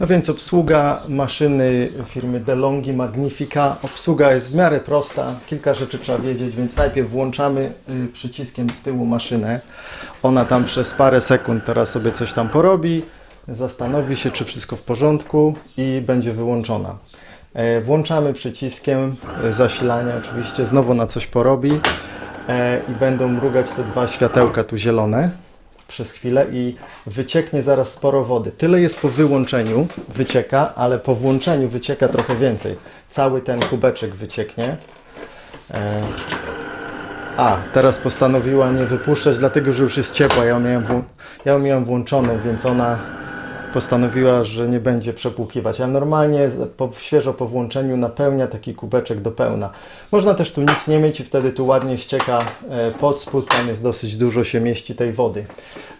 No więc obsługa maszyny firmy DeLonghi Magnifica. Obsługa jest w miarę prosta, kilka rzeczy trzeba wiedzieć, więc najpierw włączamy y, przyciskiem z tyłu maszynę. Ona tam przez parę sekund teraz sobie coś tam porobi, zastanowi się, czy wszystko w porządku i będzie wyłączona. E, Włączamy przyciskiem e, zasilania, oczywiście znowu na coś porobi e, i będą mrugać te dwa światełka tu zielone przez chwilę i wycieknie zaraz sporo wody. Tyle jest po wyłączeniu, wycieka, ale po włączeniu wycieka trochę więcej. Cały ten kubeczek wycieknie. E, A, teraz postanowiła nie wypuszczać, dlatego że już jest ciepła. Ja ją miałem, ja ją miałem włączoną, więc ona postanowiła, że nie będzie przepłukiwać. A normalnie po, świeżo po włączeniu napełnia taki kubeczek do pełna. Można też tu nic nie mieć i wtedy tu ładnie ścieka e, pod spód, tam jest dosyć dużo się mieści tej wody.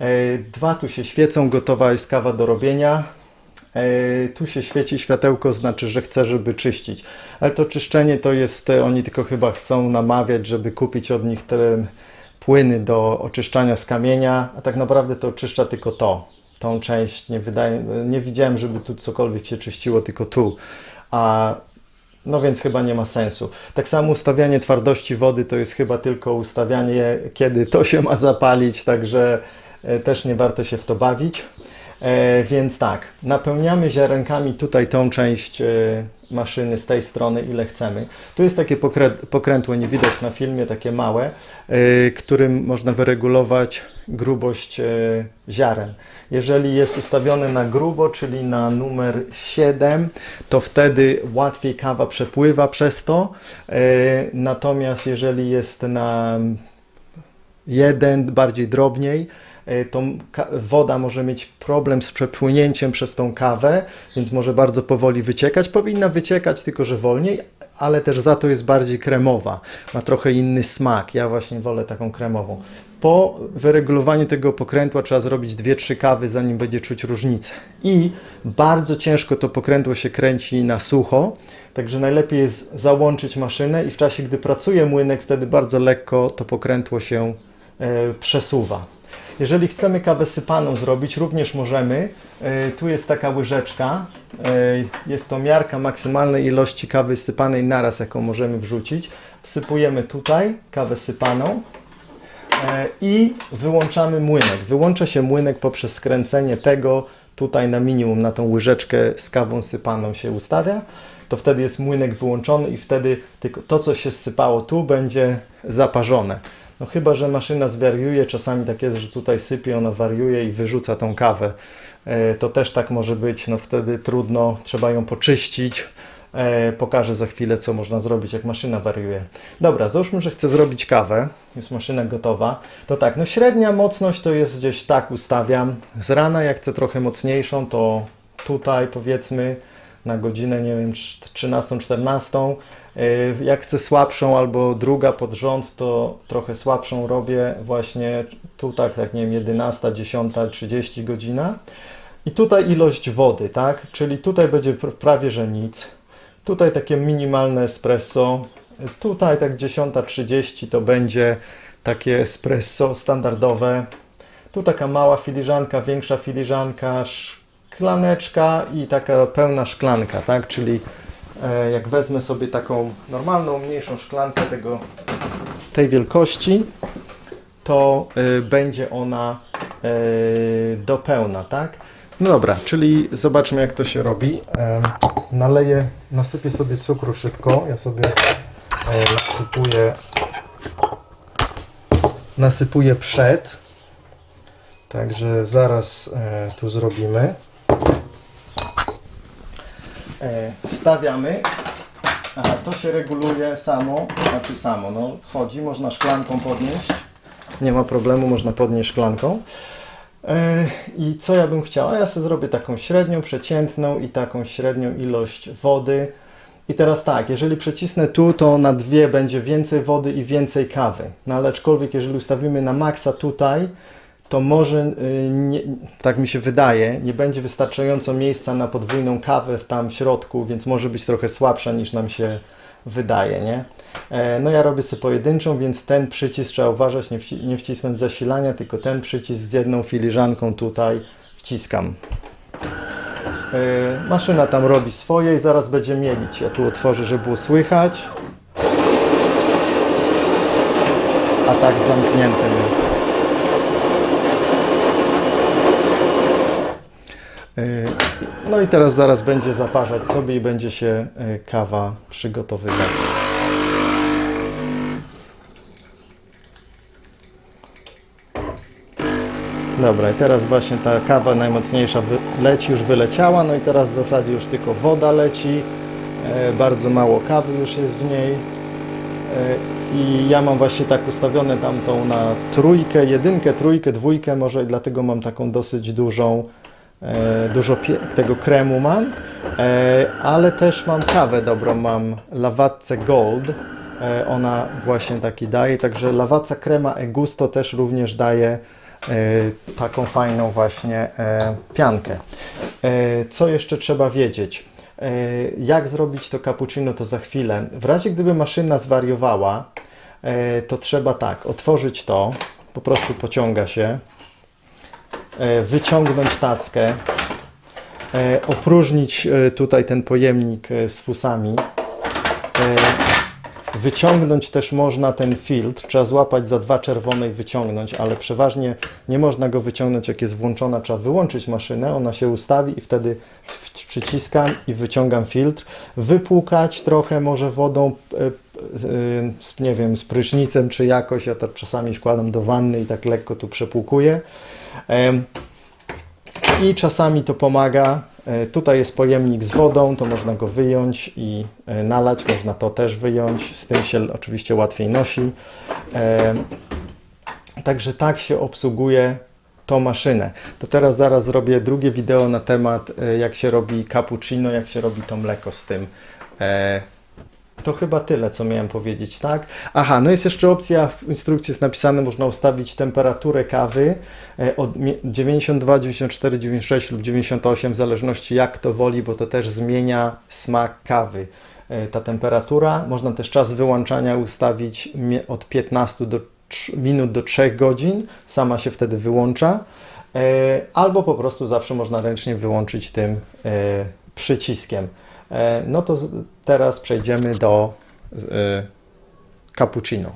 E, Dwa tu się świecą, gotowa jest kawa do robienia. E, Tu się świeci światełko, znaczy, że chce, żeby czyścić. Ale to czyszczenie to jest, oni tylko chyba chcą namawiać, żeby kupić od nich te płyny do oczyszczania z kamienia, a tak naprawdę to oczyszcza tylko to. Tą część nie wydaje, nie widziałem, żeby tu cokolwiek się czyściło, tylko tu. A no więc chyba nie ma sensu. Tak samo ustawianie twardości wody to jest chyba tylko ustawianie, kiedy to się ma zapalić, także e, też nie warto się w to bawić. E, więc tak, napełniamy ziarenkami tutaj tą część e, maszyny z tej strony, ile chcemy. Tu jest takie pokrę- pokrętło, nie widać na filmie, takie małe, e, którym można wyregulować grubość ziaren. Jeżeli jest ustawione na grubo, czyli na numer 7, to wtedy łatwiej kawa przepływa przez to. Natomiast jeżeli jest na jeden, bardziej drobniej, e, ka- woda może mieć problem z przepłynięciem przez tą kawę, więc może bardzo powoli wyciekać. Powinna wyciekać, tylko że wolniej, ale też za to jest bardziej kremowa. Ma trochę inny smak. Ja właśnie wolę taką kremową. Po wyregulowaniu tego pokrętła trzeba zrobić 2-3 kawy, zanim będzie czuć różnicę. I bardzo ciężko to pokrętło się kręci na sucho, także najlepiej jest załączyć maszynę i w czasie, gdy pracuje młynek, wtedy bardzo lekko to pokrętło się e, przesuwa. Jeżeli chcemy kawę sypaną zrobić, również możemy. E, Tu jest taka łyżeczka. E, Jest to miarka maksymalnej ilości kawy sypanej naraz, jaką możemy wrzucić. Wsypujemy tutaj kawę sypaną e, i wyłączamy młynek. Wyłącza się młynek poprzez skręcenie tego tutaj na minimum, na tą łyżeczkę z kawą sypaną się ustawia. To wtedy jest młynek wyłączony i wtedy tylko to, co się sypało tu, będzie zaparzone. No chyba, że maszyna zwariuje, czasami tak jest, że tutaj sypie, ona wariuje i wyrzuca tą kawę. E, To też tak może być, no wtedy trudno, trzeba ją poczyścić. E, pokażę za chwilę, co można zrobić, jak maszyna wariuje. Dobra, załóżmy, że chcę zrobić kawę, jest maszyna gotowa. To tak, no średnia mocność to jest gdzieś tak ustawiam. Z rana, jak chcę trochę mocniejszą, to tutaj powiedzmy na godzinę, nie wiem, 13-14. E, Jak chcę słabszą albo druga pod rząd, to trochę słabszą robię właśnie tu tak, tak nie wiem, 11, 10, 30 godzina. I tutaj ilość wody, tak? Czyli tutaj będzie pr- prawie, że nic. Tutaj takie minimalne espresso. Tutaj tak 10.30 to będzie takie espresso standardowe. Tu taka mała filiżanka, większa filiżanka, szklaneczka i taka pełna szklanka, tak? Czyli jak wezmę sobie taką normalną, mniejszą szklankę tego, tej wielkości, to y, będzie ona y, do pełna, tak? No dobra, czyli zobaczmy jak to się robi. Naleję, nasypię sobie cukru szybko. Ja sobie e, nasypuję nasypuję przed. Także zaraz e, tu zrobimy. E, stawiamy. Aha, to się reguluje samo, znaczy samo, no chodzi, można szklanką podnieść. Nie ma problemu, można podnieść szklanką. E, I co ja bym chciała? Ja sobie zrobię taką średnią, przeciętną i taką średnią ilość wody. I teraz tak, jeżeli przycisnę tu, to na dwie będzie więcej wody i więcej kawy. No ale aczkolwiek, jeżeli ustawimy na maksa tutaj, to może, y, nie, tak mi się wydaje, nie będzie wystarczająco miejsca na podwójną kawę w tam w środku, więc może być trochę słabsza niż nam się wydaje, nie? E, No ja robię sobie pojedynczą, więc ten przycisk trzeba uważać, nie, wci- nie wcisnąć zasilania, tylko ten przycisk z jedną filiżanką tutaj wciskam. E, Maszyna tam robi swoje i zaraz będzie mielić. Ja tu otworzę, żeby było słychać. A tak zamkniętym. E, I teraz zaraz będzie zaparzać sobie i będzie się e, kawa przygotowywać. Dobra, i teraz właśnie ta kawa najmocniejsza leci, już wyleciała, no i teraz w zasadzie już tylko woda leci, e, bardzo mało kawy już jest w niej. E, I ja mam właśnie tak ustawione tamtą na trójkę, jedynkę, trójkę, dwójkę, może i dlatego mam taką dosyć dużą, dużo pie- tego kremu mam, e, ale też mam kawę dobrą, mam Lawatce Gold, e, ona właśnie taki daje, także Lawatca Crema e Gusto też również daje e, taką fajną właśnie e, piankę. E, Co jeszcze trzeba wiedzieć? E, Jak zrobić to cappuccino, to za chwilę. W razie gdyby maszyna zwariowała, e, to trzeba tak, otworzyć to, po prostu pociąga się, e, wyciągnąć tackę, e, opróżnić e, tutaj ten pojemnik e, z fusami, e, Wyciągnąć też można ten filtr, trzeba złapać za dwa czerwone i wyciągnąć, ale przeważnie nie można go wyciągnąć jak jest włączona, trzeba wyłączyć maszynę, ona się ustawi i wtedy przyciskam i wyciągam filtr. Wypłukać trochę może wodą, e, e, z, nie wiem, z prysznicem czy jakoś, ja to czasami wkładam do wanny i tak lekko tu przepłukuję. I czasami to pomaga. E, Tutaj jest pojemnik z wodą, to można go wyjąć i e, nalać, można to też wyjąć. Z tym się oczywiście łatwiej nosi. Także tak się obsługuje tą maszynę. To teraz zaraz zrobię drugie wideo na temat e, jak się robi cappuccino, jak się robi to mleko z tym. To chyba tyle, co miałem powiedzieć, tak? Aha, no jest jeszcze opcja, w instrukcji jest napisane, można ustawić temperaturę kawy e, od mie- 92, 94, 96 lub 98, w zależności jak to woli, bo to też zmienia smak kawy. E, Ta temperatura, można też czas wyłączania ustawić od 15 do minut do 3 godzin, sama się wtedy wyłącza. E, Albo po prostu zawsze można ręcznie wyłączyć tym przyciskiem. E, No to teraz przejdziemy do e, cappuccino.